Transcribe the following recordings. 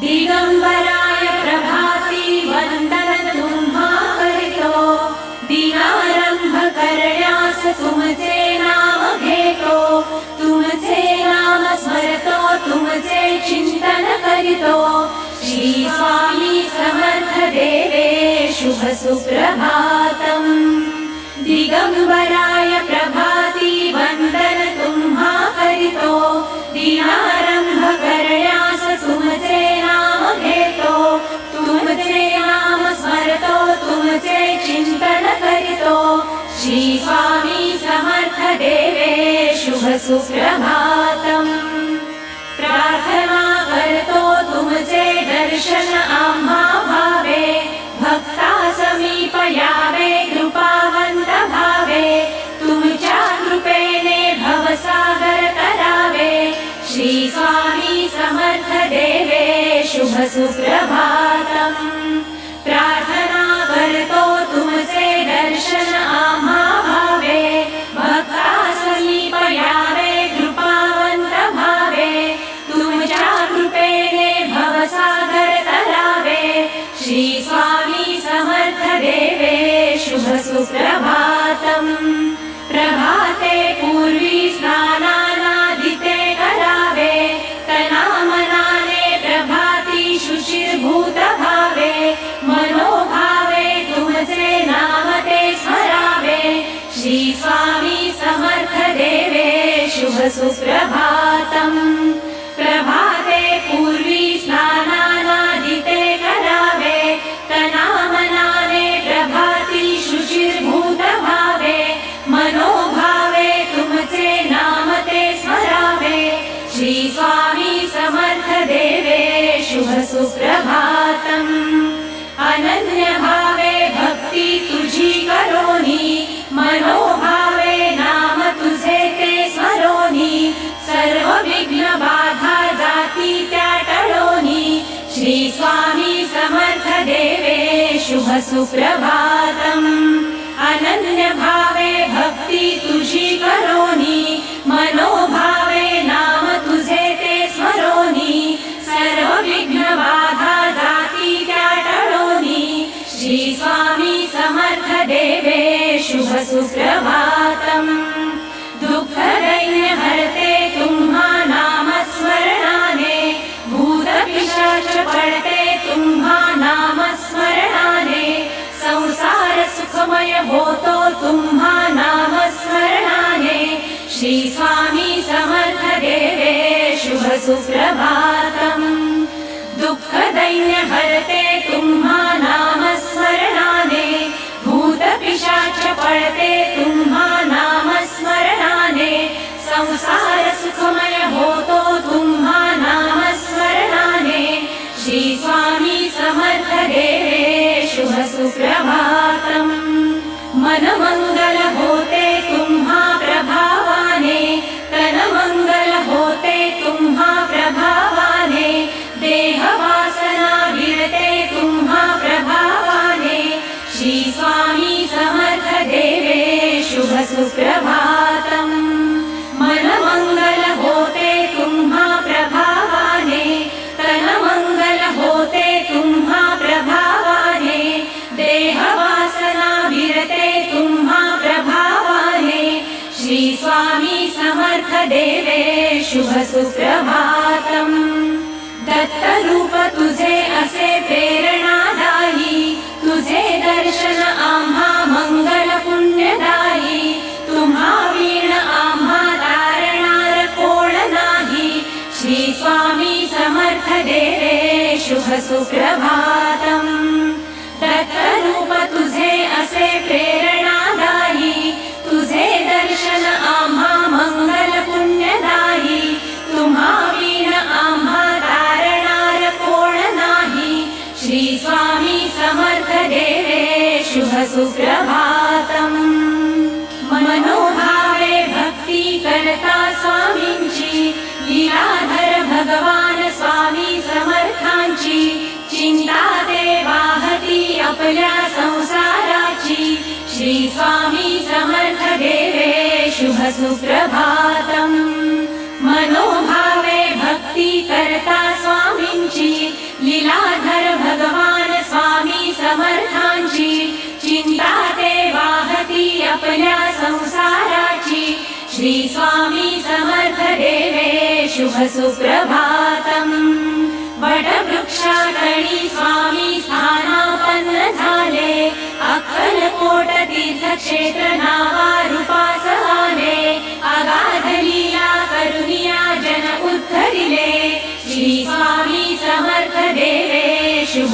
दिगम्बराय प्रभाति वन्दन करण्यास तुमचे नाम घेतो तुमचे नाम स्मरतो तुमचे चिन्तन करितो। श्री स्वामी समर्थ देवे शुभ सुप्रभातम् दिगम्बराय श्री स्वामी समर्थ देवे शुभ सुप्रभातम्। प्रार्थना करतो तुमचे दर्शन आम्हा भावे भक्ता समीप यावे कृपावंत भावे कृपेने भवसागर करावे। श्री स्वामी समर्थ देवे शुभ सुप्रभातम् सुप्रभातम्। प्रभाते पूर्वी प्रभाती शुचिर्भूत भावे मनोभावे तुमचे नाम ते स्मरावे। श्री स्वामी समर्थ देवे शुभ सुप्रभातम् अनन्य शुभ सुप्रभातम्। अनन्य भावे भक्ती तुझी करोनी मनोभावे नाम तुझे ते स्मरोनी सर्व विघ्न बाधा जाती त्या टळोनी श्री स्वामी समर्थ देवे शुभ दैन्य हरते तुम्हा नाम स्मरणाने भूत पिशाच पडते तुम्हा नाम स्मरणाने संसार सुखमय होतो तुम्हा नाम स्मरणाने श्री स्वामी समर्थ देवे शुभ सुप्रभातम्। मनमङ्गल देवे शुभ सुप्रभातम् दत्तरूप तुझे असे प्रेरणादायी तुझे दर्शन आम्हा मंगल पुण्यदायी तुम्हा वीण आम्हा तारणार कोण नाही? श्री स्वामी समर्थ देवे शुभ सुप्रभातम् स्वामी समर्थांची चिंता ते वाहती आपल्या संसाराची। श्री स्वामी समर्थ देवे सुप्रभातम्। मनोभावे भक्ती करता स्वामींची लीलाधर भगवान स्वामी समर्थांची चिंता ते वाहती आपल्या संसाराची. श्री स्वामी समर्थ देवे शुभ सुप्रभातम्. वटवृक्षाकणी स्वामी स्थानापन्न झाले अक्कलकोट तीर्थक्षेत्र नावारूपास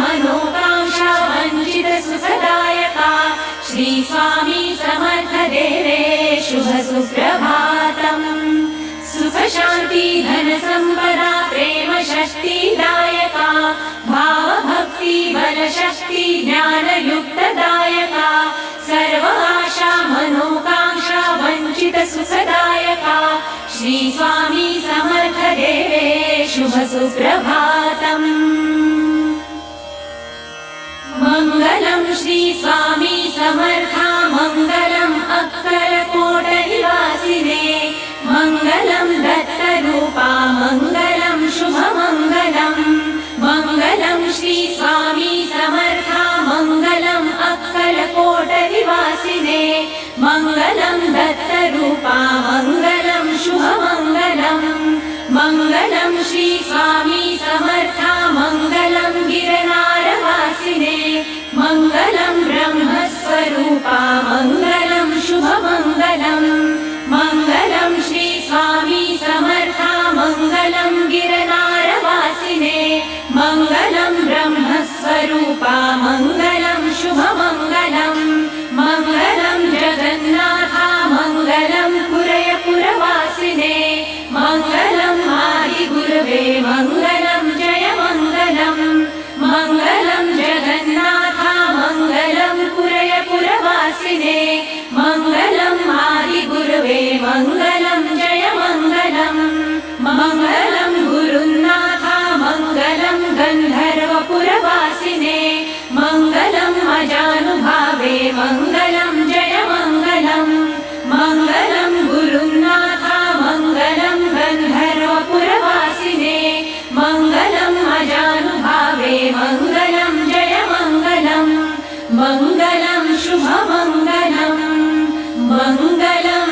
मनोकांक्षा वञ्चित सुखदायका श्री स्वामी समर्थ देवे शुभ सुप्रभातम् सुख शान्ति धन सम्पदा प्रेम शक्तिदायका भाव भक्ति बल शक्ति ज्ञानयुक्तदायका। सर्व आशा मनोकांक्षा वञ्चित सुखदायका श्री स्वामी समर्थ देवे शुभ सुप्रभातम् मङ्गलं श्री स्वामी समर्था मङ्गलम् अक्कलकोटनिवासिने। मङ्गलं दत्तरूपा मङ्गलं शुभमङ्गलम्। मङ्गलं श्री स्वामी समर्था मङ्गलम् अक्कलकोटनिवासिने। मङ्गलं दत्तरूपा मङ्गलं शुभमङ्गलम् मङ्गलं शुभमङ्गलम् मङ्गलं श्री स्वामी समर्था। मङ्गलं गिरनारवासिने। मङ्गलं ब्रह्मस्वरूपा। मङ्गलं शुभमङ्गलम्। मङ्गलं जगन्नाथा। मङ्गलं पुरयपुरवासिने मङ्गलम् आदिगुरवे। मङ्गलं मङ्गलम् मङ्गलं शुभमङ्गलम् मङ्गलम्